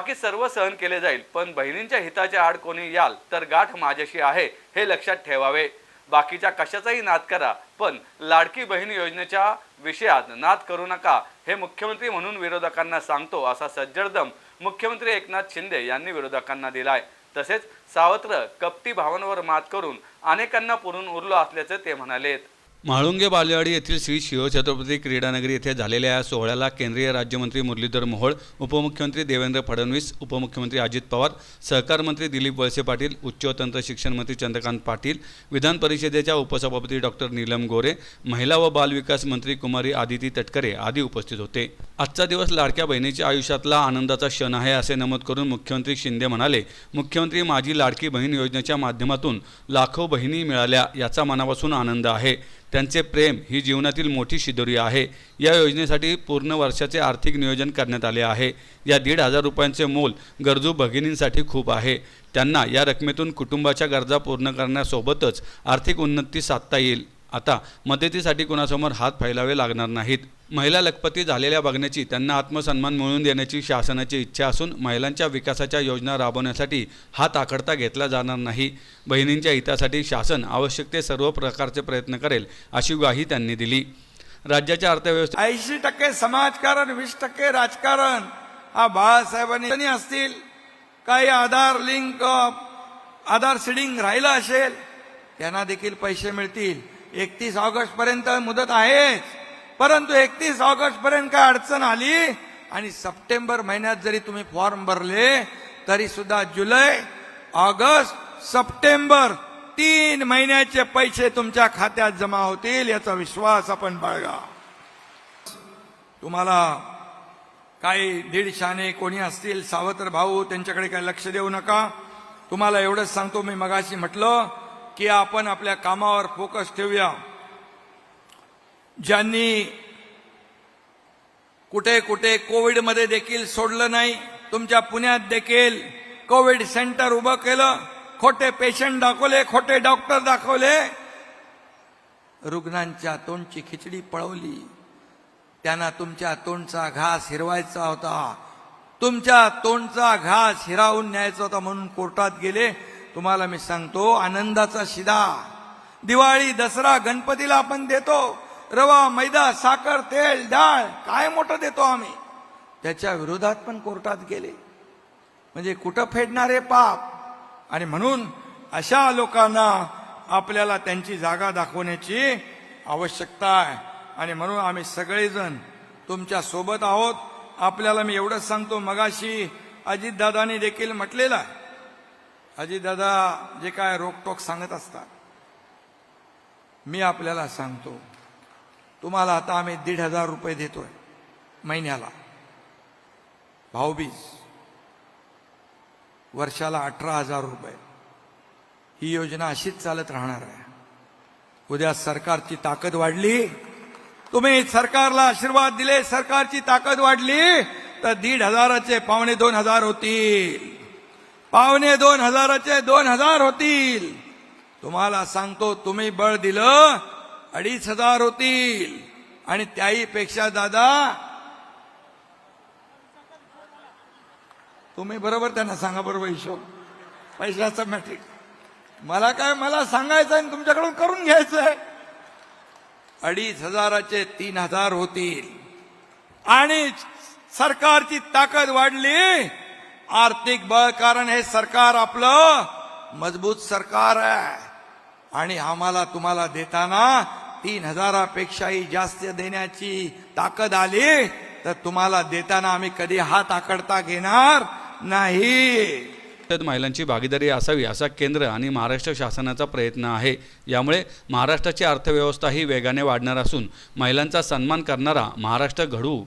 बाकी सर्व सहन केले जाईल. पण बहिणींच्या हिताच्या आड कोणी याल तर गाठ माझ्याशी आहे हे लक्षात ठेवावे. बाकीच्या कशाचाही नाद करा पण लाडकी बहीण योजनेच्या विषयात नाद करू नका हे मुख्यमंत्री म्हणून विरोधकांना सांगतो असा सज्जडदम मुख्यमंत्री एकनाथ शिंदे यांनी विरोधकांना दिलाय. तसेच सावत्र कपटी भावांवर मात करून अनेकांना पुरून उरलो असल्याचे ते म्हणालेत. म्हाळुंगे बालेवाडी येथील श्री शिवछत्रपती क्रीडानगरी येथे झालेल्या या सोहळ्याला केंद्रीय राज्यमंत्री मुरलीधर मोहोळ उपमुख्यमंत्री देवेंद्र फडणवीस उपमुख्यमंत्री अजित पवार सहकार मंत्री दिलीप वळसे पाटील उच्च व तंत्र शिक्षण मंत्री चंद्रकांत पाटील विधान परिषदेच्या उपसभापती डॉक्टर नीलम गोरे महिला व बालविकास मंत्री कुमारी आदिती तटकरे आदी उपस्थित होते. आजचा दिवस लाडक्या बहिणीच्या आयुष्यातला आनंदाचा क्षण आहे असे नमूद करून मुख्यमंत्री शिंदे म्हणाले मुख्यमंत्री माझी लाडकी बहीण योजनेच्या माध्यमातून लाखो बहिणी मिळाल्या याचा मनापासून आनंद आहे. त्यांचे प्रेम ही जीवनातील मोठी शिदोरी आहे. या योजनेसाठी पूर्ण वर्षाचे आर्थिक नियोजन करण्यात आले आहे. या दीड हजार रुपयांचे मोल गरजू भगिनींसाठी खूप आहे. त्यांना या रकमेतून कुटुंबाच्या गरजा पूर्ण करण्यासोबतच आर्थिक उन्नती साधता येईल. आता मदतीसाठी कुणासमोर हात फैलावे लागणार नाहीत. महिला लखपती झालेल्या बघण्याची त्यांना आत्मसन्मान मिळवून देण्याची शासनाची इच्छा असून महिलांच्या विकासाच्या योजना राबवण्यासाठी हात आखडता घेतला जाणार नाही. बहिणींच्या हितासाठी शासन आवश्यक ते सर्व प्रकारचे प्रयत्न करेल अशी ग्वाही त्यांनी दिली. राज्याच्या अर्थव्यवस्था ऐंशी टक्के समाजकारण वीस टक्के राजकारण. हा बाळासाहेबांनी असतील काही आधार लिंक आधार सिडिंग राहिलं असेल त्यांना देखील पैसे मिळतील. एकतीस ऑगस्ट पर्यंत मुदत आहेच. परंतु एकतीस ऑगस्ट पर्यंत काय अडचण आली? आणि सप्टेंबर महिन्यात जरी तुम्ही फॉर्म भरले तरी सुद्धा जुलै ऑगस्ट सप्टेंबर तीन महिन्याचे पैसे तुमच्या खात्यात जमा होतील याचा विश्वास आपण बाळगा. तुम्हाला काही दीडशाने कोणी असतील सावत्र भाऊ त्यांच्याकडे काही लक्ष देऊ नका. तुम्हाला एवढंच सांगतो मी मगाशी म्हटलं की आपण आपल्या कामावर फोकस ठेवूया. ज्यांनी कुठे कुठे कोविडमध्ये देखील सोडलं नाही तुमच्या पुण्यात देखील कोविड सेंटर उभं केलं खोटे पेशंट दाखवले खोटे डॉक्टर दाखवले. रुग्णांच्या तोंडची खिचडी पळवली. त्यांना तुमच्या तोंडचा घास हिरवायचा होता. तुमच्या तोंडचा घास हिरावून न्यायचा होता म्हणून कोर्टात गेले. तुम्हाला मी सांगतो आनंदाचा शिदा. दिवाळी दसरा गणपतीला आपण देतो. रवा मैदा साखर तेल डाळ काय मोठं देतो आम्ही? त्याच्या विरोधात पण कोर्टात गेले. म्हणजे कुठं फेडणारे पाप? आणि म्हणून अशा लोकांना आपल्याला त्यांची जागा दाखवण्याची आवश्यकता आहे. आणि म्हणून आम्ही सगळेजण तुमच्यासोबत आहोत. आपल्याला मी एवढंच सांगतो मगाशी अजितदादांनी देखील म्हटलेलं आहे. अजितदादा जे काय रोकटोक सांगत असतात मी आपल्याला सांगतो तुम्हाला आता आम्ही दीड हजार रुपये देतोय महिन्याला. भाऊबीज वर्षाला अठरा हजार रुपये. ही योजना अशीच चालत राहणार आहे. उद्या सरकारची ताकद वाढली तुम्ही सरकारला आशीर्वाद दिले सरकारची ताकद वाढली तर दीड हजाराचे पावणे दोन हजार होतील. पावणे दोन हजाराचे दोन हजार होतील. तुम्हाला सांगतो तुम्ही बळ दिलं अडीच हजार होतील. आणि त्याही पेक्षा दादा तुम्ही बरोबर त्यांना सांगा बरोबर हिशोब. पैशाचं मॅट्रिक मला काय मला सांगायचं आणि तुमच्याकडून करून घ्यायचंय. अडीच हजाराचे तीन हजार होतील. आणि सरकारची ताकद वाढली आर्थिक बळ कारण हे सरकार आपलं मजबूत सरकार आहे. आणि आम्हाला तुम्हाला देताना तीन हजारापेक्षाही जास्त देण्याची ताकद आली तर तुम्हाला देताना आम्ही कधी हात आकडता घेणार नाही. त्यात महिलांची भागीदारी असावी असा केंद्र आणि महाराष्ट्र शासनाचा प्रयत्न आहे. यामुळे महाराष्ट्राची अर्थव्यवस्था ही वेगाने वाढणार असून महिलांचा सन्मान करणारा महाराष्ट्र घडवू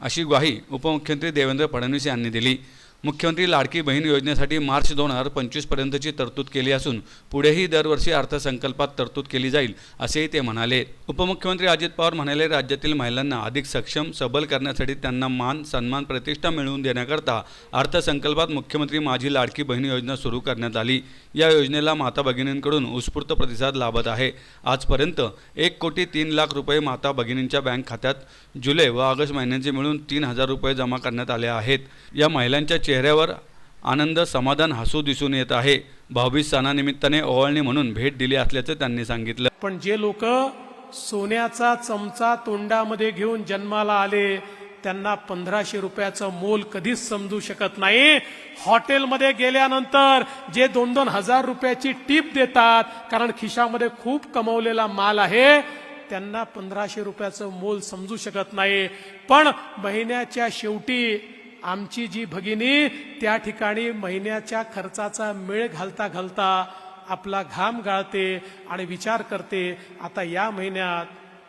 अशी ग्वाही उपमुख्यमंत्री देवेंद्र फडणवीस यांनी दिली. मुख्यमंत्री लाडकी बहीण योजनेसाठी मार्च दोन हजार पंचवीसपर्यंतची तरतूद केली असून पुढेही दरवर्षी अर्थसंकल्पात तरतूद केली जाईल असेही ते म्हणाले. उपमुख्यमंत्री अजित पवार म्हणाले राज्यातील महिलांना अधिक सक्षम सबल करण्यासाठी त्यांना मान सन्मान प्रतिष्ठा मिळवून देण्याकरता अर्थसंकल्पात मुख्यमंत्री माझी लाडकी बहीण योजना सुरू करण्यात आली. या योजनेला माता भगिनींकडून उत्स्फूर्त प्रतिसाद लाभत आहे. आजपर्यंत एक कोटी तीन लाख रुपये माता भगिनींच्या बँक खात्यात जुलै व ऑगस्ट महिन्यांचे मिळून तीन हजार रुपये जमा करण्यात आले आहेत. या महिलांच्या चेहऱ्यावर आनंद समाधान हसू दिसून येत आहे. भाऊबीज सणानिमित्ताने ओवाळणी म्हणून भेट दिली असल्याचं त्यांनी सांगितलं. पण जे लोक सोन्याचा चमचा तोंडामध्ये घेऊन जन्माला आले त्यांना पंधराशे रुपयाचं मोल कधीच समजू शकत नाही. हॉटेलमध्ये गेल्यानंतर जे दोन दोन हजार रुपयाची टीप देतात कारण खिशामध्ये खूप कमवलेला माल आहे त्यांना पंधराशे रुपयाचं मोल समजू शकत नाही. पण महिन्याच्या शेवटी आमची जी भगिनी त्या ठिकाणी महिन्याच्या खर्चाचा मेळ घालता घालता आपला घाम गाळते आणि विचार करते आता या महिन्यात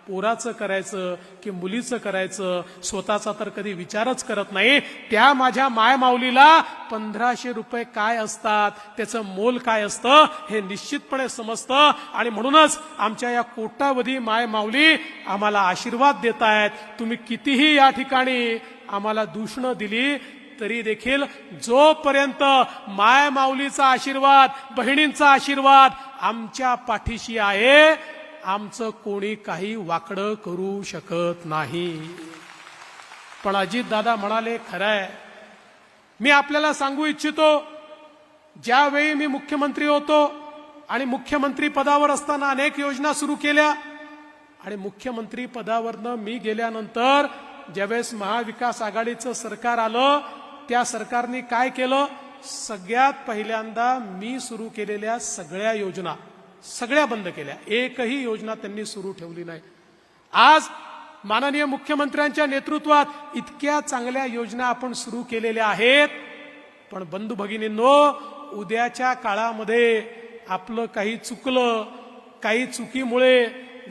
पोराचं करायचं की मुलीचं करायचं स्वतःचा तर कधी विचारच करत नाही. त्या माझ्या मायमाऊलीला पंधराशे रुपये काय असतात त्याचं मोल काय असतं हे निश्चितपणे समजतं. आणि म्हणूनच आमच्या या कोटावधी मायमाऊली आम्हाला आशीर्वाद देत आहेत तुम्ही कितीही या ठिकाणी आम्हाला दूषणं दिली तरी देखील जोपर्यंत माय माऊलीचा आशीर्वाद बहिणींचा आशीर्वाद आमच्या पाठीशी आहे आमचं कोणी काही वाकडं करू शकत नाही. पण अजित दादा म्हणाले खरंय. मी आपल्याला सांगू इच्छितो ज्यावेळी मी मुख्यमंत्री होतो आणि मुख्यमंत्री पदावर असताना अनेक योजना सुरू केल्या आणि मुख्यमंत्री पदावरनं मी गेल्यानंतर ज्यावेळेस महाविकास आघाडीचं सरकार आलं त्या सरकारने काय केलं? सगळ्यात पहिल्यांदा मी सुरू केलेल्या सगळ्या योजना सगळ्या बंद केल्या. एकही योजना त्यांनी सुरू ठेवली नाही. आज माननीय मुख्यमंत्र्यांच्या नेतृत्वात इतक्या चांगल्या योजना आपण सुरू केलेल्या आहेत. पण बंधू भगिनींनो उद्याच्या काळामध्ये आपलं काही चुकलं काही चुकीमुळे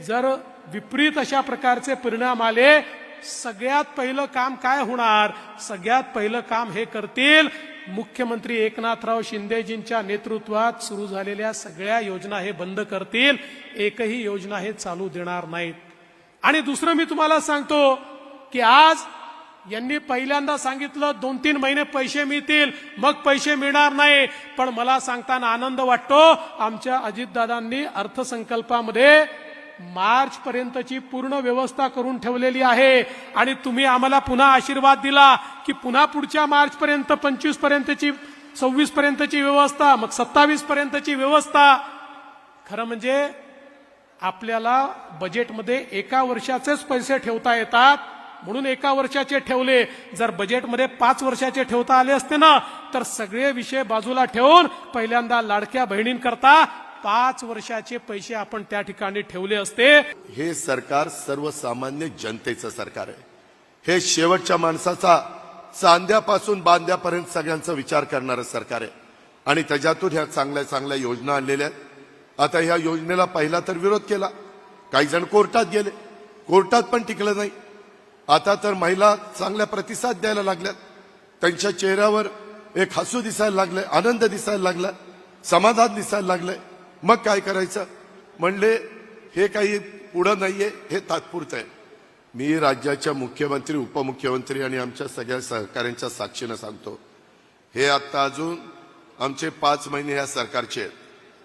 जर विपरीत अशा प्रकारचे परिणाम आले सगळ्यात पहिलं काम काय होणार? सगळ्यात पहिलं काम हे करतील मुख्यमंत्री एकनाथराव शिंदेजींच्या नेतृत्वात सुरू झालेल्या सगळ्या योजना हे बंद करतील. एकही योजना हे चालू देणार नाहीत. आणि दुसरं मी तुम्हाला सांगतो की आज यांनी पहिल्यांदा सांगितलं दोन तीन महिने पैसे मिळतील. मग पैसे मिळणार नाही. पण मला सांगताना आनंद वाटतो आमच्या अजितदादांनी अर्थसंकल्पामध्ये मार्च पर्यंतची पूर्ण व्यवस्था करून ठेवलेली आहे. आणि तुम्ही आम्हाला पुन्हा आशीर्वाद दिला की पुन्हा पुढच्या मार्च पर्यंत पंचवीस पर्यंतची सव्वीस पर्यंतची व्यवस्था मग सत्तावीस पर्यंतची व्यवस्था. खरं म्हणजे आपल्याला बजेटमध्ये एका वर्षाचेच पैसे ठेवता येतात. म्हणून एका वर्षाचे ठेवले. जर बजेटमध्ये पाच वर्षाचे ठेवता आले असते ना तर सगळे विषय बाजूला ठेवून पहिल्यांदा लाडक्या बहिणींकरता पाच वर्षाचे पैसे आपण त्या ठिकाणी ठेवले असते. हे सरकार सर्वसामान्य जनतेचं सरकार आहे. हे शेवटच्या माणसाचा चांद्यापासून बांध्यापर्यंत सगळ्यांचा विचार करणारं सरकार आहे. आणि त्याच्यातून ह्या चांगल्या चांगल्या योजना आणलेल्या आहेत. आता ह्या योजनेला पहिला तर विरोध केला. काही जण कोर्टात गेले. कोर्टात पण टिकलं नाही. आता तर महिला चांगल्या प्रतिसाद द्यायला लागल्यात. त्यांच्या चेहऱ्यावर एक हसू दिसायला लागलंय आनंद दिसायला लागला. समाधान दिसायला लागलंय. मग काय करायचं? म्हणले हे काही पुढं नाहीये हे तात्पुरतं आहे. मी राज्याच्या मुख्यमंत्री उपमुख्यमंत्री आणि आमच्या सगळ्या सहकाऱ्यांच्या साक्षीनं सांगतो हे आता अजून आमचे पाच महिने या सरकारचे आहेत.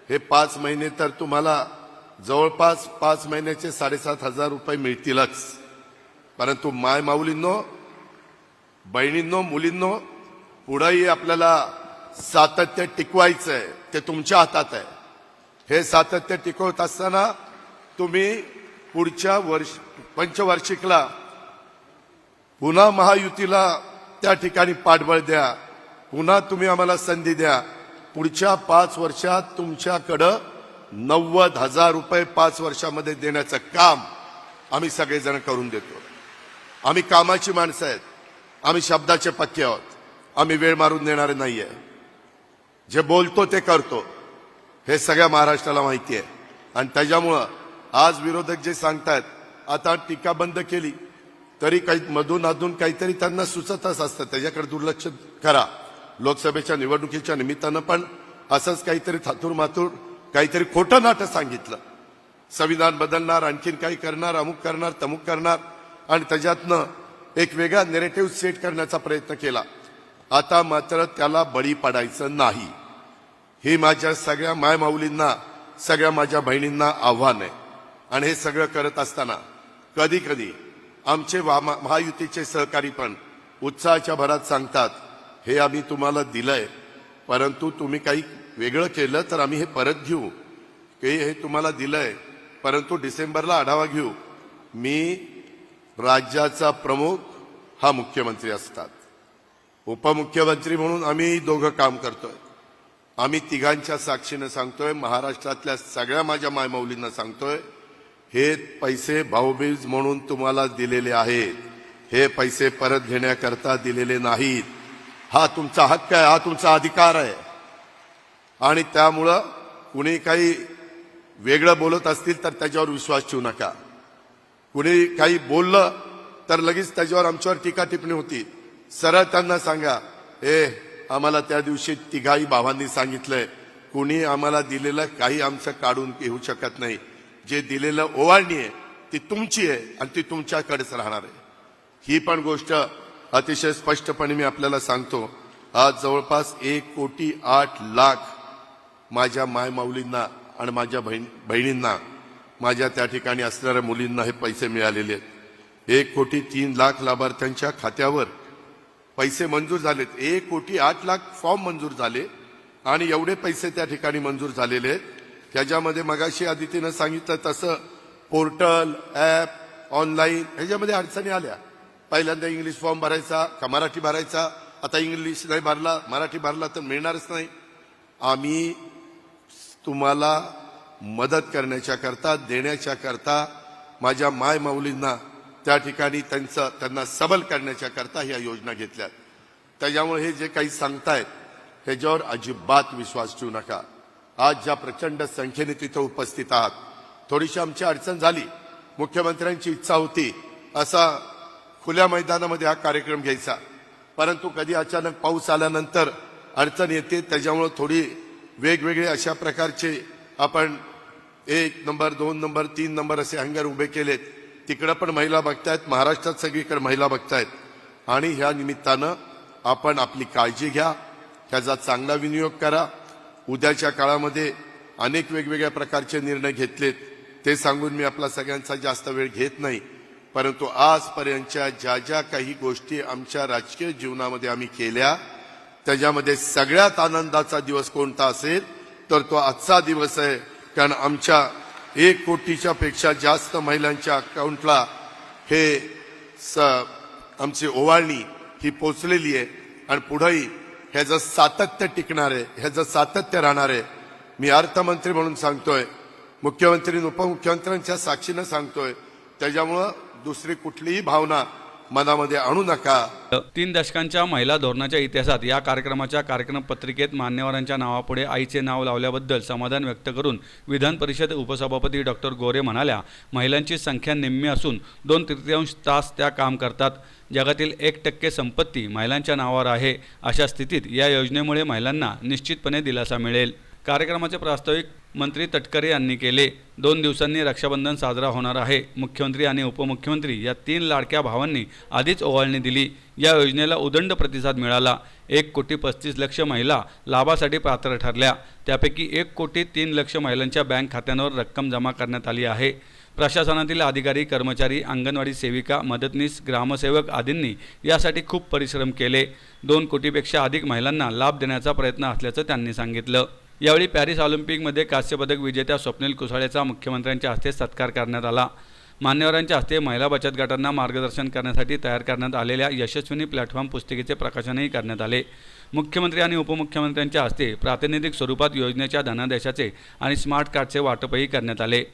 हे पाच महिने तर तुम्हाला जवळपास पाच महिन्याचे साडेसात हजार रुपये मिळतीलच. परंतु माय माऊलींनो बहिणींनो मुलींनो पुढंही आपल्याला सातत्य टिकवायचं आहे ते तुमच्या हातात आहे. हे सातत्य टिकवत असताना तुम्ही पुढच्या वर्ष पंचवार्षिकला पुन्हा महायुतीला त्या ठिकाणी पाठबळ द्या. पुन्हा तुम्ही आम्हाला संधी द्या. पुढच्या पाच वर्षात तुमच्याकडं नव्वद हजार रुपये पाच वर्षामध्ये देण्याचं काम आम्ही सगळेजण करून देतो. आम्ही कामाची माणसं आहेत. आम्ही शब्दाचे पक्के आहोत. आम्ही वेळ मारून देणारे नाहीये. जे बोलतो ते करतो. हे सगळ्या महाराष्ट्राला माहिती आहे आणि त्याच्यामुळं आज विरोधक जे सांगतायत आता टीका बंद केली तरी काही मधून अधून काहीतरी त्यांना सुचतच असतं. त्याच्याकडे दुर्लक्ष करा. लोकसभेच्या निवडणुकीच्या निमित्तानं पण असंच काहीतरी थातूर मातूर काहीतरी खोटं नाटक सांगितलं. संविधान बदलणार आणखीन काही करणार अमुक करणार तमुक करणार आणि त्याच्यातनं एक वेगळा नेरेटिव्ह सेट करण्याचा प्रयत्न केला. आता मात्र त्याला बळी पडायचं नाही. ही माझ्या सगळ्या मायमाऊलींना सगळ्या माझ्या बहिणींना आव्हान आहे. आणि हे सगळं करत असताना कधी कधी आमचे महायुतीचे सहकारी पण उत्साहाच्या भरात सांगतात हे आम्ही तुम्हाला दिलंय परंतु तुम्ही काही वेगळं केलं तर आम्ही हे परत घेऊ. की हे तुम्हाला दिलंय परंतु डिसेंबरला आढावा घेऊ. मी राज्याचा प्रमुख हा मुख्यमंत्री असतात. उपमुख्यमंत्री म्हणून आम्ही दोघं काम करतोय. आम्ही तिघांच्या साक्षीनं सांगतोय महाराष्ट्रातल्या सगळ्या माझ्या मायमौलींना सांगतोय हे पैसे भाऊबीज म्हणून तुम्हाला दिलेले आहेत. हे पैसे परत घेण्याकरता दिलेले नाहीत. हा तुमचा हक्क आहे हा तुमचा अधिकार आहे. आणि त्यामुळं कुणी काही वेगळं बोलत असतील तर त्याच्यावर विश्वास ठेवू नका. कुणी काही बोललं तर लगेच त्याच्यावर आमच्यावर टीका टिप्पणी होती. सरळ त्यांना सांगा ए आम्हाला त्या दिवशी तिघाही भावांनी सांगितलंय कुणी आम्हाला दिलेलं काही आमचं काढून घेऊ शकत नाही. जे दिलेलं ओवाळणी आहे ती तुमची आहे आणि ती तुमच्याकडेच राहणार आहे. ही पण गोष्ट अतिशय स्पष्टपणे मी आपल्याला सांगतो. आज जवळपास एक कोटी आठ लाख माझ्या मायमाऊलींना आणि माझ्या बहीण बहिणींना माझ्या त्या ठिकाणी असणाऱ्या मुलींना हे पैसे मिळालेले आहेत. एक कोटी तीन लाख लाभार्थ्यांच्या खात्यावर पैसे मंजूर झालेत. एक कोटी आठ लाख फॉर्म मंजूर झाले आणि एवढे पैसे त्या ठिकाणी मंजूर झालेले आहेत. त्याच्यामध्ये मगाशी आदितीनं सांगितलं तसं पोर्टल ऍप ऑनलाईन ह्याच्यामध्ये अडचणी आल्या. पहिल्यांदा इंग्लिश फॉर्म भरायचा का मराठी भरायचा? आता इंग्लिश नाही भरला मराठी भरला तर मिळणारच नाही. आम्ही तुम्हाला मदत करण्याच्या करता देण्याच्या करता माझ्या माय माऊलींना त्या ठिकाणी त्यांचं त्यांना सबल करण्याच्या करता ह्या योजना घेतल्या त्याच्यामुळे हे जे काही सांगतायत ह्याच्यावर अजिबात विश्वास ठेवू नका. आज ज्या प्रचंड संख्येने तिथं उपस्थित आहात थोडीशी आमची अडचण झाली मुख्यमंत्र्यांची इच्छा होती असा खुल्या मैदानामध्ये हा कार्यक्रम घ्यायचा. परंतु कधी अचानक पाऊस आल्यानंतर अडचण येते त्याच्यामुळे थोडी वेगवेगळे अशा प्रकारचे आपण एक नंबर दोन नंबर तीन नंबर असे हंगर उभे केलेत. तिकडं पण महिला बघतायत महाराष्ट्रात सगळीकडे महिला बघतायत. आणि ह्या निमित्तानं आपण आपली काळजी घ्या त्याचा चांगला विनियोग करा. उद्याच्या काळामध्ये अनेक वेगवेगळ्या प्रकारचे निर्णय घेतलेत. ते सांगून मी आपला सगळ्यांचा जास्त वेळ घेत नाही. परंतु आजपर्यंतच्या ज्या ज्या काही गोष्टी आमच्या राजकीय जीवनामध्ये आम्ही केल्या त्याच्यामध्ये सगळ्यात आनंदाचा दिवस कोणता असेल तर तो आजचा दिवस आहे. कारण आमच्या एक कोटीच्या पेक्षा जास्त महिलांच्या अकाउंटला हे स आमची ओवाळणी ही पोचलेली आहे. आणि पुढेही ह्याचं सातत्य टिकणार आहे ह्याचं सातत्य राहणार आहे मी अर्थमंत्री म्हणून सांगतोय मुख्यमंत्री उपमुख्यमंत्र्यांच्या साक्षीनं सांगतोय त्याच्यामुळं दुसरी कुठलीही भावना मनामध्ये आणू नका. तीन दशकांच्या महिला धोरणाच्या इतिहासात या कार्यक्रमाच्या कार्यक्रम पत्रिकेत मान्यवरांच्या नावापुढे आईचे नाव लावल्याबद्दल समाधान व्यक्त करून विधान परिषद उपसभापती डॉक्टर गोरे म्हणाल्या महिलांची संख्या निम्मी असून दोन तृतीयांश तास त्या काम करतात. जगातील एक टक्के संपत्ती महिलांच्या नावावर आहे. अशा स्थितीत या योजनेमुळे महिलांना निश्चितपणे दिलासा मिळेल. कार्यक्रमाचे प्रास्ताविक मंत्री तटकरे यांनी केले. दोन दिवसांनी रक्षाबंधन साजरा होणार आहे. मुख्यमंत्री आणि उपमुख्यमंत्री या तीन लाडक्या भावांनी आधीच ओवाळणी दिली. या योजनेला उदंड प्रतिसाद मिळाला. एक कोटी पस्तीस लक्ष महिला लाभासाठी पात्र ठरल्या. त्यापैकी एक कोटी तीन लक्ष महिलांच्या बँक खात्यांवर रक्कम जमा करण्यात आली आहे. प्रशासनातील अधिकारी कर्मचारी अंगणवाडी सेविका मदतनीस ग्रामसेवक आदींनी यासाठी खूप परिश्रम केले. दोन कोटीपेक्षा अधिक महिलांना लाभ देण्याचा प्रयत्न असल्याचं त्यांनी सांगितलं. यावेळी पॅरिस ऑलिम्पिकमध्ये कांस्यपदक विजेत्या स्वप्नील कुसाळेचा मुख्यमंत्र्यांच्या हस्ते सत्कार करण्यात आला. मान्यवरांच्या हस्ते महिला बचत गटांना मार्गदर्शन करण्यासाठी तयार करण्यात आलेल्या यशस्विनी प्लॅटफॉर्म पुस्तिकेचे प्रकाशनही करण्यात आले. मुख्यमंत्री आणि उपमुख्यमंत्र्यांच्या हस्ते प्रातिनिधिक स्वरूपात योजनेच्या धनादेशाचे आणि स्मार्ट कार्डचे वाटपही करण्यात आले.